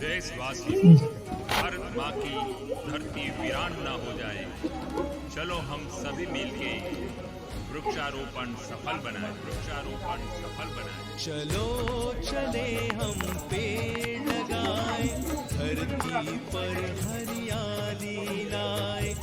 देशवासी भारत माँ की धरती वीरान न हो जाए। चलो हम सभी मिलके वृक्षारोपण सफल बनाए वृक्षारोपण सफल बनाए। चलो चले हम पेड़ लगाए धरती पर हरियाली लाए।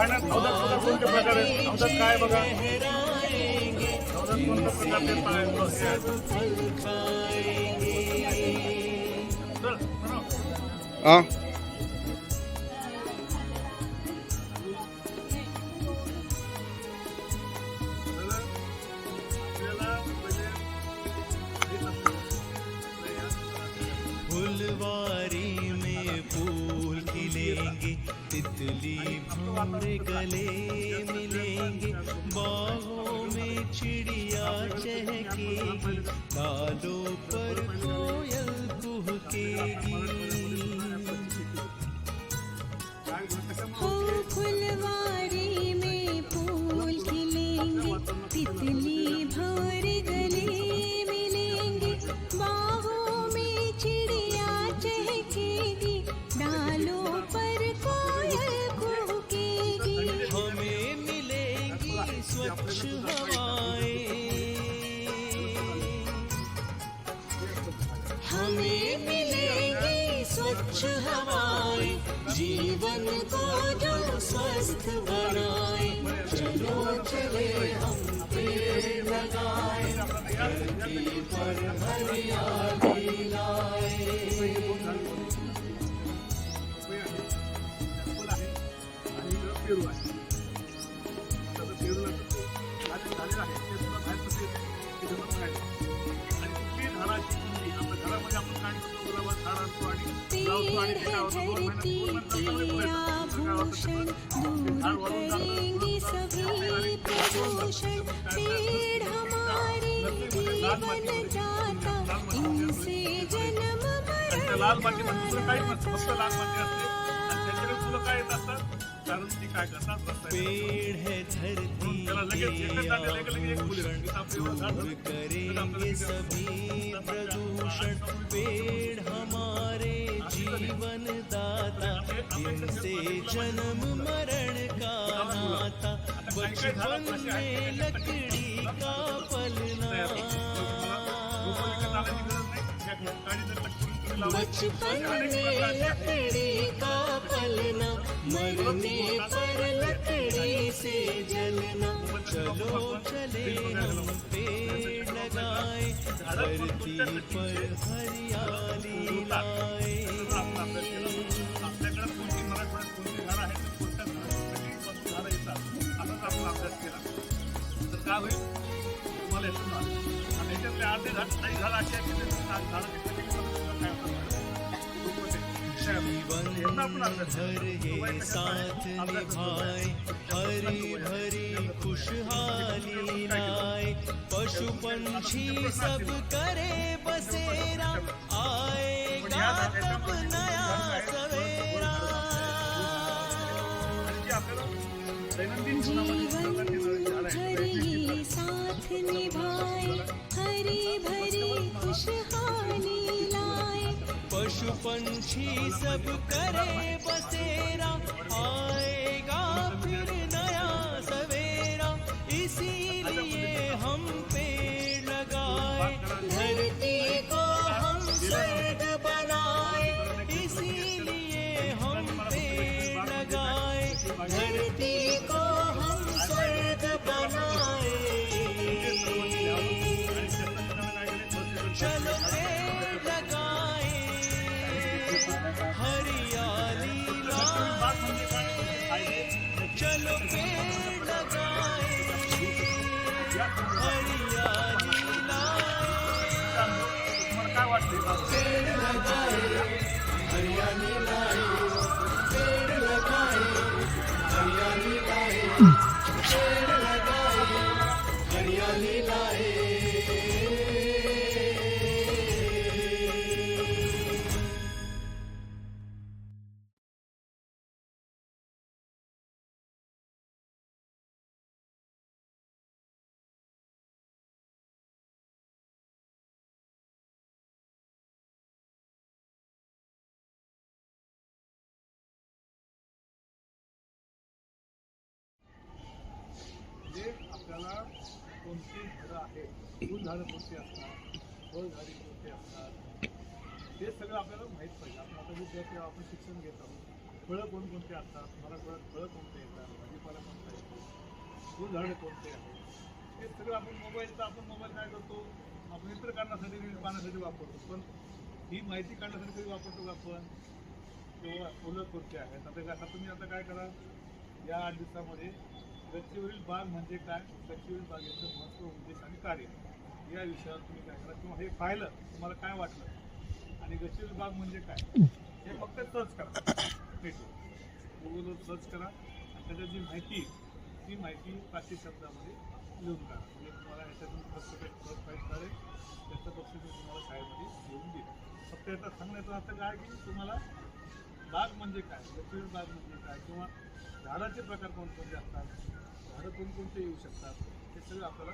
उपजेगा पाण्यात अवधात कोणते प्रकार आहेत अवधात काय बघा लहराएंगे अवधात कोणत्या प्रकारचे पाय- हे आहेत? फल खाएंगे चल, चला. हा आपल्याला पहिले हे फुलवारी में फूल खिलेंगे तितली भौर गले मिलेंगे बाहों में चिड़िया चहकेगी डालों पर कोयल कुहकेगी। चलो चले हम पेड़ लगाए धरती पर हरियाली लाए आभूषण दूर करेंगे सभी प्रदूषण पेड़ हमारे जीवन जाता इनसे जन्म लाल म्हणजे फक्त लाल माती असते. आणि त्याच्याकडे फुलं काय येत असतात? कारण ती काय करतात रस्त्याने पेड़ है धरती त्याला लगेच. करेंगे सभी प्रदूषण पेड़ हमारे जीवन दाता इनसे जन्म मरण का नाता बचपन में लकड़ी का पलना बचपन में लकड़ी का पलना मरने पर लकड़ी से जलना चलो चले हम पेड़ लगाए धरती पर हरियाली लाए. आपल्याकडे कोणती मराठवाड्यात कोणती झाडं आहेत कोणत्या झाडांपैकी येतात असाच आपण अभ्यास केला तर काय होईल तुम्हाला येतं आणि याच्यातले अर्धे झाड काही झाडं अशी आहेत की भर ये साथ निभाए हरी भरी खुशहाली लाए पशु पंछी सब करे बसेरा आएगा तब नया सवेरा जीवन झाडं भर ये साथ निभाए हरी भरी खुशहाली। पशु पंछी सब करे बसेरा आएगा फिर ना झाडं कोणती असतात फळझाडी कोणती असतात. ते सगळं आपल्याला माहीत पाहिजे. आपण आता विद्यार्थी आपण शिक्षण घेत आहोत. फळं कोणकोणती असतात? मराठवाड्यात फळं कोणते येतात? भाजीपाला कोणता येतो? फुलझाडं कोणते आहेत? हे सगळं आपण मोबाईलचा आपण मोबाईल काय करतो? आपण इतर कारणासाठी रील पाहण्यासाठी वापरतो. पण ही माहिती काढण्यासाठी कधी वापरतो का आपण? किंवा फुलं कोणती आहेत आता काय- आता तुम्ही आता काय करा? या आठ दिवसामध्ये गच्चीवरील बाग म्हणजे काय? गच्चीवरील बागेचं महत्त्व उद्देश आणि कार्य. या विषयावर तुम्ही काय करा? किंवा हे पाहिलं तुम्हाला काय वाटलं? आणि गच्चीवरील बाग म्हणजे काय? हे फक्त सर्च करा. गुगलवर सर्च करा. आणि त्याच्यात जी माहिती ती माहिती पाचशे शब्दामध्ये लिहून काढा. म्हणजे तुम्हाला याच्यातून फक्त काही फर्स्ट प्राईज काढेल त्याचं पक्ष मी तुम्हाला शाळेमध्ये घेऊन देईल फक्त याचा सांगण्याचा अर्थ काय की तुम्हाला बाग म्हणजे काय? गच्चीवर बाग म्हणजे काय? किंवा झाडाचे प्रकार कोणकोणते असतात? झाडं कोणकोणते येऊ शकतात? हे सगळं आपल्याला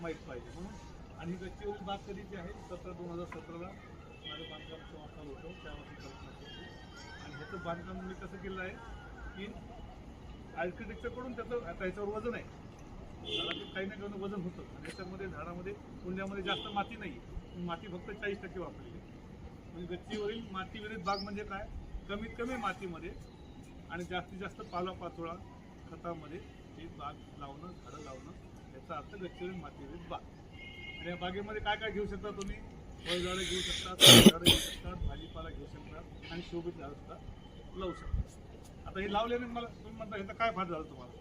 माहीत पाहिजे. म्हणून आणि गच्चीवरील बाग कधीची आहे सतरा दोन हजार सतराला माझं बांधकाम जेव्हा होतं त्यावरती कल्पना केली आणि ह्याचं बांधकाम मी कसं केलं आहे की आर्किटेक्चरकडून त्याचं आता ह्याच्यावर वजन आहे. झाडाचं काही ना काही वजन होतं. आणि याच्यामध्ये झाडामध्ये कुंड्यामध्ये जास्त माती नाही आहे माती फक्त चाळीस टक्के वापरली म्हणजे गच्चीवरील मातीविरहित बाग म्हणजे काय? कमीत कमी मातीमध्ये आणि जास्तीत जास्त पालापाचोळा खतामध्ये ते बाग लावणं झाडं लावणं याचा अर्थ गच्चीवरील मातीविरहित बाग आणि या बागेमध्ये काय काय घेऊ शकता तुम्ही? फळझाडं घेऊ शकता झाडं घेऊ शकतात भाजीपाला घेऊ शकतात आणि शोभित झाडं सुद्धा लावू शकता. आता हे लावल्याने मला तुम्ही म्हणता ह्याचा काय फायदा झाला तुम्हाला?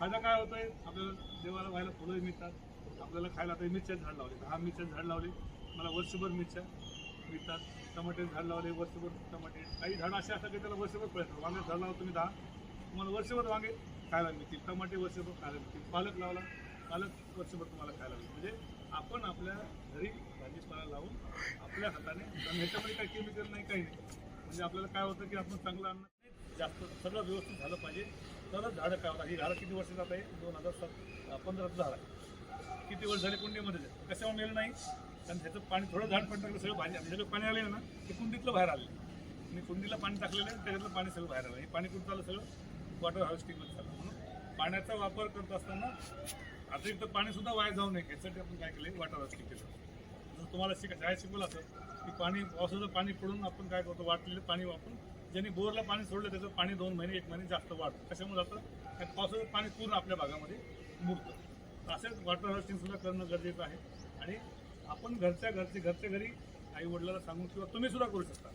फायदा काय होतोय? आपल्याला देवाला व्हायला फुलंही मिळतात. आपल्याला खायला आता मिरच्याचं झाड लावले. दहा मिरच्या झाड लावले. मला वर्षभर मिरच्या मिळतात. टमाटे झाड लावले वर्षभर टमाटे. काही झाडं असे असतात की त्याला वर्षभर फळ वांगे झाड लावलं तुम्ही दहा. तुम्हाला वर्षभर वांगे खायला मिळतील. टमाटे वर्षभर खायला मिळतील. पालक लावला. कालच वर्षभर तुम्हाला खायला मिळतील म्हणजे आपण आपल्या घरी भाजीपाला लावून आपल्या हाताने ह्याच्यामध्ये काही केमिकल नाही काही नाही. म्हणजे आपल्याला काय होतं की आपण चांगलं अन्न नाही जास्त सगळं व्यवस्थित झालं पाहिजे. तरच झाडं काय होतात? ही झाडं किती वर्ष जात आहे? दोन हजार सात पंधराचं झाड आहे. किती वर्ष झाले? कुंडीमध्ये कशावर नेलं नाही? कारण त्याचं पाणी थोडं झाड पण टाकलं सगळं भाजी सगळं पाणी आलेलं ना ते कुंडीतलं बाहेर आलेलं. मी कुंडीला पाणी टाकलेलं आहे त्याच्यातलं पाणी सगळं बाहेर आलं. हे पाणी कुठं झालं सगळं वॉटर हार्वेस्टिंगमध्ये चाललं म्हणून पाण्याचा वापर करत असताना अतिरिक्त पाणी सुद्धा वाया जाऊ नये. यासाठी आपण काय केलं वॉटर हार्वेस्टिंग केलं. जर तुम्हाला शिका शाळेत शिकवलं असं की पाणी पावसाचं पाणी पडून आपण काय करतो? वाटलेलं पाणी वापरून ज्यांनी बोरला पाणी सोडलं त्याचं पाणी दोन महिने एक महिने जास्त वाढतं कशामुळे जातं? कारण पावसाचं पाणी पूर्ण आपल्या भागामध्ये मुरतं. असेच वॉटर हार्वेस्टिंग सुद्धा करणं गरजेचं आहे. आणि आपण घरच्या घरचे घरच्या घरी आई वडिलाला सांगून किंवा तुम्ही सुद्धा करू शकता.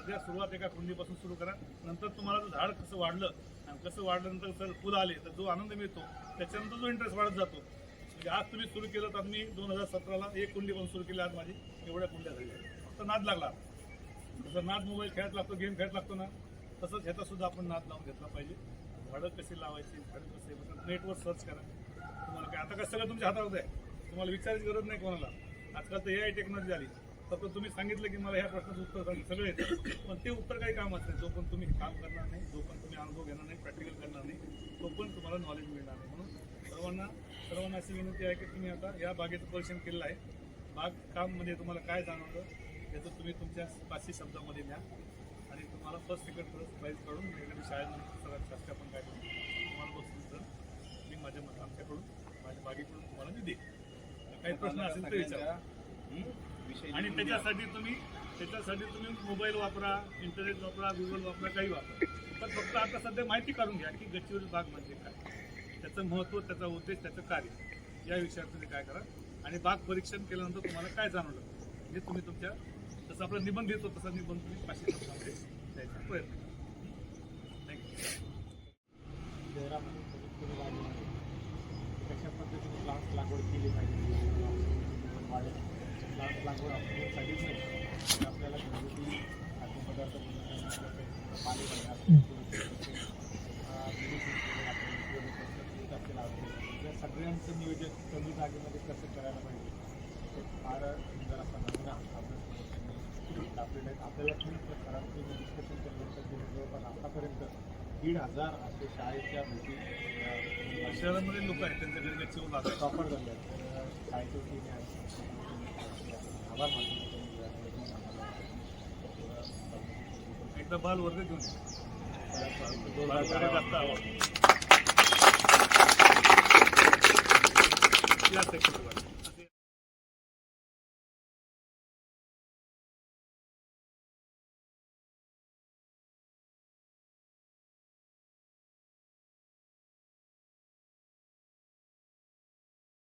सध्या सुरुवात एका कुंडीपासून सुरू करा. नंतर तुम्हाला जर झाड कसं वाढलं आणि कसं वाढल्यानंतर जर फुलं आले तर जो आनंद मिळतो त्याच्यानंतर जो इंटरेस्ट वाढत जातो. म्हणजे आज तुम्ही सुरू केलं तर मी दोन हजार सतराला एक कुंडीपासून सुरू केली आज माझी एवढ्या कुंड्या झाल्या. फक्त नाद लागला. जसं नाद मोबाईल खेळत लागतो गेम खेळत लागतो ना तसंच ह्याचा सुद्धा आपण नाद लावून घेतला पाहिजे. झाडं कशी लावायची झाडं कसे नेटवर सर्च करा. तुम्हाला काय आता कसं सगळं तुमच्या हातावर आहे? तुम्हाला विचारायची गरज नाही कोणाला. आजकाल तर ए आय टेक्नॉलॉजी आली फक्त तुम्ही सांगितलं की मला ह्या प्रश्नाचं उत्तर सांग सगळं येतं पण ते उत्तर काही नाही जो पण तुम्ही काम करणार नाही जो पण तुम्ही अनुभव घेणार नाही प्रॅक्टिकल करणार नाही तो पण तुम्हाला नॉलेज मिळणार नाही. म्हणून सर्वांना सर्वांना अशी विनंती आहे की तुम्ही आता या बागेचं परिश्रम केलेलं आहे. बाग काम म्हणजे तुम्हाला काय जाणवतं याचं तुम्ही तुमच्या पाचशे शब्दामध्ये द्या आणि तुम्हाला फर्स्ट सेकंड फर्स्ट प्राईज काढून एखादी शाळेमध्ये सगळ्यात जास्त आपण काय करू? तुम्हाला बसून तर मी माझ्या मत आमच्याकडून माझ्या बागेकडून तुम्हाला मी देईन. काही प्रश्न असेल तर विचारा? आणि त्याच्यासाठी तुम्ही त्याच्यासाठी तुम्ही मोबाईल वापरा इंटरनेट वापरा गुगल वापरा काही वापरा. पण फक्त आता सध्या माहिती काढून घ्या की गच्चीवरील बाग म्हणजे काय. त्याचं महत्त्व त्याचा उद्देश त्याचं कार्य. या विषयावर तुम्ही काय करा. आणि बाग परीक्षण केल्यानंतर तुम्हाला काय जाणवलं? हे तुम्ही तुमच्या जसं आपला निबंध देतो तसा निबंध तुम्ही पाचशे शब्दामध्ये द्यायचा प्रयत्न करा. थँक्यू शहरामध्ये कशा पद्धतीने लागवड केली पाहिजे? लागवड आपल्यासाठीच नाही तर आपल्याला घरगुती खाद्यपदार्थ पाणी या सगळ्यांचं नियोजन कमी जागेमध्ये कसं करायला पाहिजे ते फार सुंदर असा नमुना आपल्या आपल्याला आपल्याला खूप डिस्कशन केल्यानंतर जवळपास आतापर्यंत दीड हजार असे शाळेच्या भेटी शहरामध्ये लोक आहेत त्यांच्याकडे गच्चीवर लागतात प्रॉपर झाले आहेत. तर शाळेच्या वतीने आभार मानतो एकदा बाल वर्ग घेऊन या.